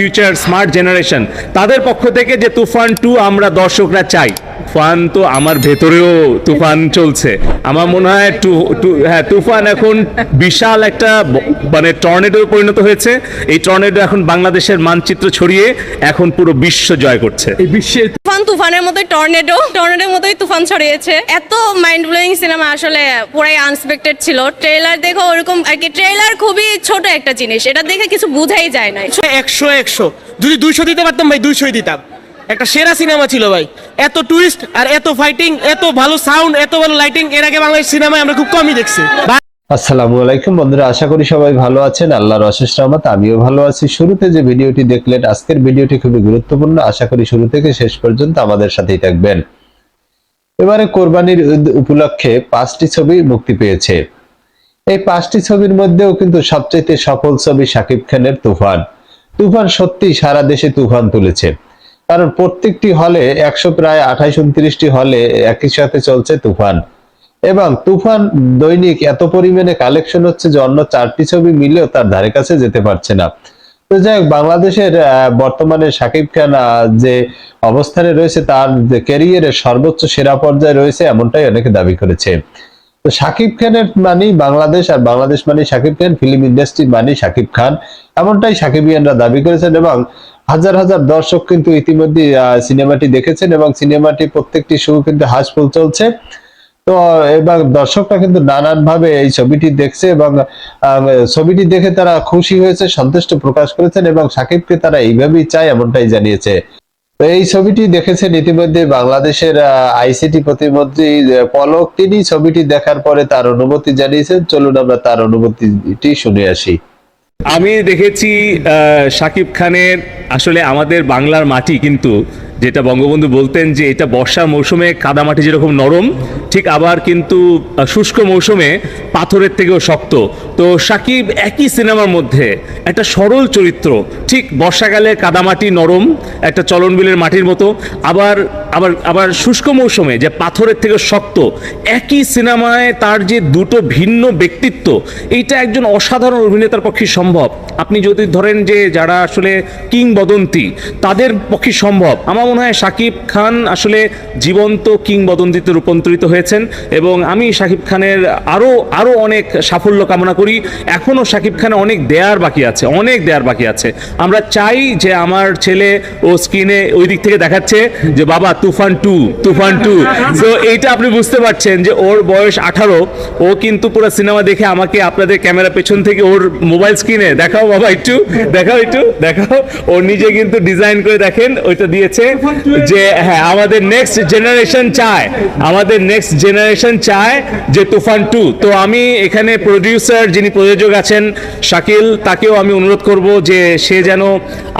Future smart generation তাদের পক্ষ থেকে যে তুফান টু আমরা দর্শকরা চাই। তুফান তো আমার ভেতরেও তুফান চলছে। আমার মনে হয় হ্যাঁ তুফান এখন বিশাল একটা মানে টর্নেডো পরিণত হয়েছে। এই টর্নেডো এখন বাংলাদেশের মানচিত্র ছড়িয়ে এখন পুরো বিশ্ব জয় করছে। এই বিশ্বে তুফান তুফানের মতোই টর্নেডো টর্নেডোর মতোই তুফান ছড়িয়েছে। এত মাইন্ড ব্লোয়িং সিনেমা আসলে পুরাই আনএক্সপেক্টেড ছিল। ট্রেলার দেখো ওরকম আর কি ট্রেলার খুবই ছোট একটা জিনিস। এটা দেখে কিছু বোঝাই যায় না। একশো একশো। যদি দুইশো দিতে পারতাম ভাই দুইশোই দিতাম। একটা সেরা সিনেমা ছিল ভাই। এত টুইস্ট আর এত ফাইটিং এত ভালো সাউন্ড এত ভালো লাইটিং এর আগে বাংলাদেশ সিনেমায় আমরা খুব কমই দেখছি। আসসালামু আলাইকুম বন্ধুরা, আশা করি সবাই ভালো আছেন। আল্লাহর অশেষ রহমত, আমিও ভালো আছি। শুরুতে যে ভিডিওটি দেখলেন, আজকের ভিডিওটি খুবই গুরুত্বপূর্ণ। আশা করি শুরু থেকে শেষ পর্যন্ত আমাদের সাথেই থাকবেন। এবারে কোরবানির ঈদ উপলক্ষে পাঁচটি ছবি মুক্তি পেয়েছে। এই পাঁচটি ছবির মধ্যেও কিন্তু সবচেয়ে সফল ছবি শাকিব খানের তুফান। তুফান সত্যি সারা দেশে তুফান তুলেছে। কারণ প্রত্যেকটি হলে একশো প্রায় আঠাইশ উনত্রিশটি হলে একই সাথে চলছে তুফান। এবং তুফান দৈনিক এত পরিমাণে কালেকশন হচ্ছে যে অন্য চারটি ছবি মিলেও তার ধারে কাছে যেতে পারছে না। তো যাই হোক, বাংলাদেশের বর্তমানে শাকিব খান যে অবস্থানে রয়েছে তার ক্যারিয়ারের সর্বোচ্চ সেরা পর্যায়ে রয়েছে এমনটাই অনেকে দাবি করেছে। তো শাকিব খানের মানেই বাংলাদেশ আর বাংলাদেশ মানে শাকিব খান ফিল্ম ইন্ডাস্ট্রি মানে শাকিব খান। এমনটাই সাকিবিয়ানরা দাবি করেছেন এবং হাজার হাজার দর্শক কিন্তু ইতিমধ্যে সিনেমাটি দেখেছেন এবং সিনেমাটি প্রত্যেকটি শো কিন্তু হাসফুল চলছে। তো, এবং দর্শকরা কিন্তু নানান ভাবে এই ছবিটি দেখছে এবং ছবিটি দেখে তারা খুশি হয়েছে, সন্তুষ্ট প্রকাশ করেছেন এবং সাকিবকে তারা এইভাবেই চায় এমনটাই জানিয়েছে। এই ছবিটি দেখেছেন ইতিমধ্যে বাংলাদেশের আইসিটি প্রতিমন্ত্রী পলক। তিনি ছবিটি দেখার পরে তার অনুমতি জানিয়েছেন। চলুন আমরা তার অনুমতিটি শুনে আসি। আমি দেখেছি শাকিব খানের আসলে আমাদের বাংলার মাটি কিন্তু যেটা বঙ্গবন্ধু বলতেন যে এটা বর্ষা মৌসুমে, কাদামাটি যেরকম নরম, ঠিক আবার কিন্তু শুষ্ক মৌসুমে পাথরের থেকেও শক্ত। তো সাকিব, একই সিনেমার মধ্যে একটা সরল চরিত্র, ঠিক বর্ষাকালে কাদামাটি নরম, একটা চলনবিলের মাটির মতো, আবার আবার আবার শুষ্ক মৌসুমে যে পাথরের থেকে শক্ত, একই সিনেমায় তার যে দুটো ভিন্ন ব্যক্তিত্ব, এইটা একজন অসাধারণ অভিনেতার পক্ষে সম্ভব। আপনি যদি ধরেন যে যারা আসলে কিংবদন্তি, তাদের পক্ষে সম্ভব। আমার মনে হয় শাকিব খান আসলে জীবন্ত কিংবদন্তিতে রূপান্তরিত হয়েছেন এবং আমি শাকিব খানের আরও আরও অনেক সাফল্য কামনা করি। এখনও শাকিব খানের অনেক দেয়ার বাকি আছে, অনেক দেয়ার বাকি আছে। আমরা চাই যে আমার ছেলে ও স্ক্রিনে ওই দিক থেকে দেখাচ্ছে যে বাবা তুফান টু তুফান টু। তো এইটা আপনি বুঝতে পারছেন যে ওর বয়স আঠারো, ও কিন্তু পুরো সিনেমা দেখে আমাকে আপনাদের ক্যামেরা পেছন থেকে ওর মোবাইল স্ক্রিনে, দেখাও বাবা একটু, দেখাও একটু, দেখাও। ও নিজে কিন্তু ডিজাইন করে দেখেন, ওইটা দিয়েছে। যে হ্যাঁ আমাদের নেক্সট জেনারেশন চায়। আমাদের নেক্সট জেনারেশন চায় যে তুফান টু তো আমি এখানে প্রডিউসার যিনি প্রযোজক আছেন শাকিল, তাকেও আমি অনুরোধ করব যে সে যেন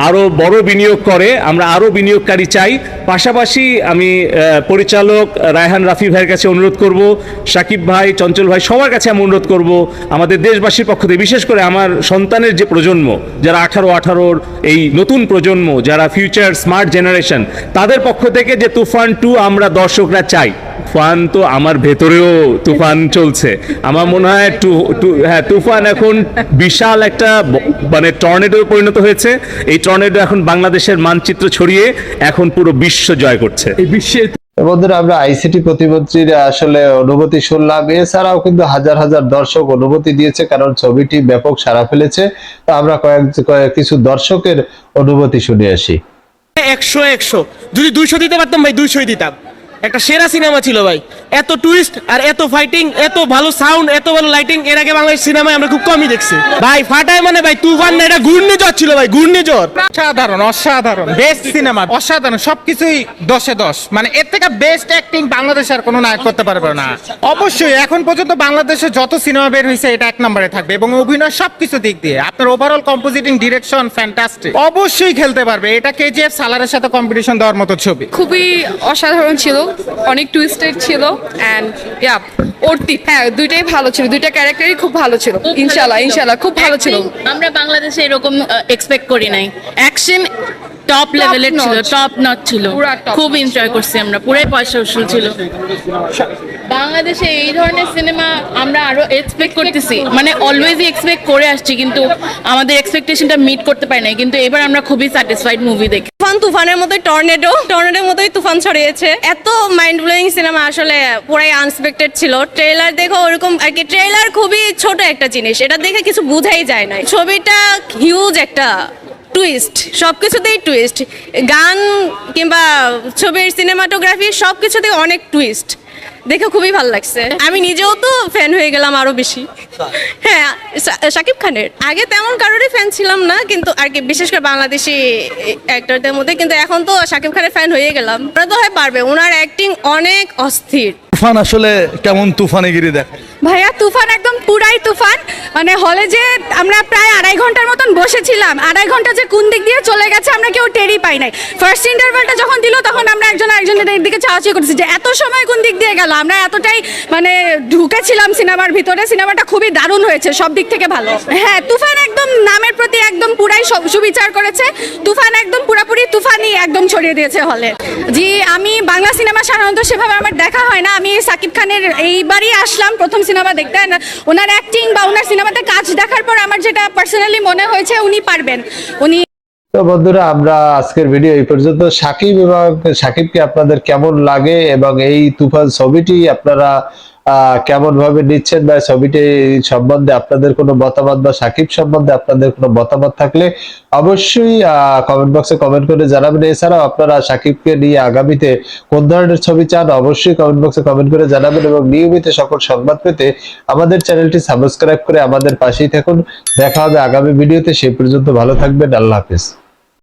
আরও বড় বিনিয়োগ করে। আমরা আরও বিনিয়োগকারী চাই। পাশাপাশি আমি পরিচালক রায়হান রাফি ভাইয়ের কাছে অনুরোধ করব। সাকিব ভাই, চঞ্চল ভাই, সবার কাছে আমি অনুরোধ করব। আমাদের দেশবাসীর পক্ষ থেকে, বিশেষ করে আমার সন্তানের যে প্রজন্ম, যারা আঠারো আঠারোর এই নতুন প্রজন্ম, যারা ফিউচার স্মার্ট জেনারেশন তাদের পক্ষ থেকে যে তুফান টু আমরা দর্শকরা চাই। তুফান তো আমার ভেতরেও তুফান চলছে। আমার মনে হয় টু- হ্যাঁ তুফান এখন বিশাল একটা মানে টর্নেডো পরিণত হয়েছে। এই টর্নেডো এখন বাংলাদেশের মানচিত্র ছড়িয়ে এখন পুরো বিশ্ব জয় করছে। এই বিশ্বে তো বন্ধুরা আমরা আইসিটি প্রতিমন্ত্রীর আসলে অনুভূতি শুনলাম। এছাড়াও কিন্তু হাজার হাজার দর্শক অনুভূতি দিয়েছে কারণ ছবিটি ব্যাপক সাড়া ফেলেছে। তো আমরা কয়েক কয়েক কিছু দর্শকের অনুভূতি শুনে আসি। একশো একশো। যদি দুইশো দিতে পারতাম ভাই দুইশোই দিতাম। একটা সেরা সিনেমা ছিল ভাই। এত টুইস্ট আর এত ফাইটিং এত ভালো সাউন্ড এত ভালো লাইটিং এর আগে বাংলাদেশ সিনেমায় আমরা খুব কমই দেখছি। ভাই ফাটায় মানে ভাই তুফান না এটা ঘূর্ণিঝড় ছিল ভাই ঘূর্ণিঝড়। অসাধারণ অসাধারণ। বেস্ট সিনেমা অসাধারণ সবকিছুই দশে দশ। মানে এর থেকে বেস্ট অ্যাক্টিং বাংলাদেশ আর কোনো নায়ক করতে পারবে না। অবশ্যই এখন পর্যন্ত বাংলাদেশে যত সিনেমা বের হয়েছে এটা এক নম্বরে থাকবে এবং অভিনয় সবকিছু দিক দিয়ে। আপনার ওভারঅল কম্পোজিটিং ডিরেকশন ফ্যান্টাস্টিক অবশ্যই খেলতে পারবে। এটা কেজিএফ সালারের সাথে কম্পিটিশন দেওয়ার মতো ছবি। খুবই অসাধারণ ছিল। অনেক টুইস্টেড ছিল অ্যান্ড ইয়া অর্তি হ্যাঁ দুইটাই ভালো ছিল, দুইটা ক্যারেক্টারই খুব ভালো ছিল ইনশাল্লাহ ইনশাল্লাহ খুব ভালো ছিল। আমরা বাংলাদেশে এরকম এক্সপেক্ট করি নাই। অ্যাকশন টপ লেভেলের ছিল টপ নট ছিল। পুরা খুব এনজয় করছি আমরা পুরাই পয়সা উসুল ছিল। বাংলাদেশে এই ধরনের সিনেমা আমরা আরও এক্সপেক্ট করতেছি। মানে অলওয়েজই এক্সপেক্ট করে আসছি কিন্তু আমাদের এক্সপেকটেশনটা মিট করতে পারি নাই। কিন্তু এবার আমরা খুবই স্যাটিসফাইড মুভি দেখি। তুফান তুফানের মতোই টর্নেডো টর্নেডোর মতোই তুফান ছড়িয়েছে। এত মাইন্ড ব্লোয়িং সিনেমা আসলে পুরাই আনএক্সপেক্টেড ছিল। ট্রেলার দেখো ওরকম আর কি ট্রেলার খুবই ছোট একটা জিনিস। এটা দেখে কিছু বোঝাই যায় না ছবিটা হিউজ একটা টুইস্ট সব কিছুতেই টুইস্ট গান কিংবা ছবির সিনেমাটোগ্রাফি সব কিছুতেই অনেক টুইস্ট দেখে খুবই ভালো লাগছে। আমি নিজেও তো ফ্যান হয়ে গেলাম আরও বেশি। হ্যাঁ শাকিব খানের। আগে তেমন কারোরই ফ্যান ছিলাম না, কিন্তু আর কি, বিশেষ করে বাংলাদেশি অ্যাক্টরদের মধ্যে, কিন্তু এখন তো শাকিব খানের ফ্যান হয়ে গেলাম। ওরা তো হয় পারবে ওনার অ্যাক্টিং অনেক অস্থির। তুফান আসলে কেমন তুফানে তুফানিগিরি দেখ ভাইয়া, তুফান একদম পুরাই তুফান। মানে হলে যে আমরা প্রায় আড়াই ঘণ্টার মতন বসেছিলাম। আড়াই ঘণ্টা যে কোন দিক দিয়ে চলে গেছে আমরা কেউ টেরি পাই নাই। ফার্স্ট ইন্টারভেলটা যখন দিল, তখন আমরা একজন আরেকজনের দিকে চাওয়াচি করছি যে, এত সময় কোন দিক দিয়ে গেল? আমরা এতটাই মানে ঢুকেছিলাম সিনেমার ভিতরে। সিনেমাটা খুবই দারুণ হয়েছে, সব দিক থেকে ভালো। হ্যাঁ তুফান একদম নামের প্রতি একদম পুরাই সব সুবিচার করেছে। তুফান একদম পুরাপুরি তুফানই একদম ছড়িয়ে দিয়েছে হলে। জি, আমি বাংলা সিনেমা সাধারণত সেভাবে আমার দেখা হয় না। আমি সাকিব খানের এইবারই আসলাম, প্রথম সিনেমা দেখতে। ওনার অ্যাক্টিং বা ওনার সিনেমাতে কাজ দেখার পর আমার যেটা পার্সোনালি মনে হয়েছে, উনি পারবেন। উনি তো বন্ধুরা, আমরা আজকের ভিডিও এই পর্যন্ত। সাকিব এবং সাকিবকে আপনাদের কেমন লাগে এবং এই তুফান ছবিটি আপনারা কেমন ভাবে নিচ্ছেন বা ছবিটি সম্বন্ধে আপনাদের কোনো মতামত বা সাকিব সম্বন্ধে আপনাদের কোনো মতামত থাকলে অবশ্যই কমেন্ট বক্সে কমেন্ট করে জানাবেন। এছাড়াও আপনারা সাকিবকে নিয়ে আগামীতে কোন ধরনের ছবি চান অবশ্যই কমেন্ট বক্সে কমেন্ট করে জানাবেন এবং নিয়মিত সকল সংবাদ পেতে আমাদের চ্যানেলটি সাবস্ক্রাইব করে আমাদের পাশেই থাকুন। দেখা হবে আগামী ভিডিওতে সেই পর্যন্ত ভালো থাকবেন। আল্লাহ হাফিজ।